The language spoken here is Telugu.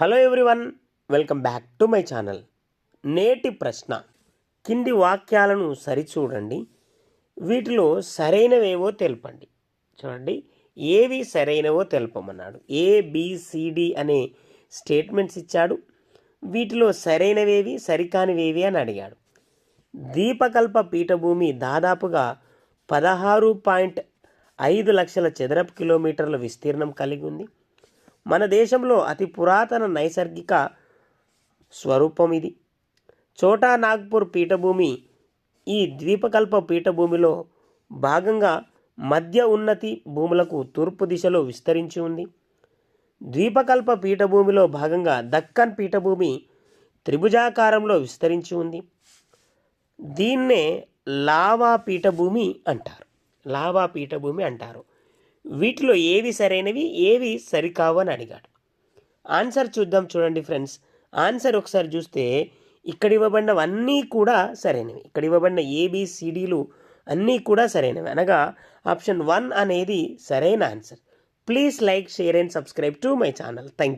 Hello everyone welcome back to my channel నేటి ప్రశ్న. కింది వాక్యాలను సరిచూడండి. వీటిలో సరైనవేవో తెలపండి. చూడండి ఏవి సరైనవో తెలపమన్నాడు. ఏబిసిడి అనే స్టేట్మెంట్స్ ఇచ్చాడు. వీటిలో సరైనవేవి సరికానివేవి అని అడిగాడు. దీపకల్ప పీఠభూమి దాదాపుగా పదహారు పాయింట్ ఐదు లక్షల చదరపు కిలోమీటర్ల విస్తీర్ణం కలిగి ఉంది. మన దేశంలో అతి పురాతన నైసర్గిక స్వరూపం ఇది. చోటా నాగ్పూర్ పీఠభూమి ఈ ద్వీపకల్ప పీఠభూమిలో భాగంగా మధ్య ఉన్నతి భూములకు తూర్పు దిశలో విస్తరించి ఉంది. ద్వీపకల్ప పీఠభూమిలో భాగంగా దక్కన్ పీఠభూమి త్రిభుజాకారంలో విస్తరించి ఉంది. దీన్నే లావా పీఠభూమి అంటారు. లావా పీఠభూమి అంటారు. వీటిలో ఏవి సరైనవి ఏవి సరికావు అని అడిగాడు. ఆన్సర్ చూద్దాం చూడండి ఫ్రెండ్స్. ఆన్సర్ ఒకసారి చూస్తే ఇక్కడ ఇవ్వబడినవన్నీ కూడా సరైనవి. ఇక్కడ ఇవ్వబడిన ఏబిసిడీలు అన్నీ కూడా సరైనవి. అనగా ఆప్షన్ వన్ అనేది సరైన answer. Please like share and subscribe to my channel. Thank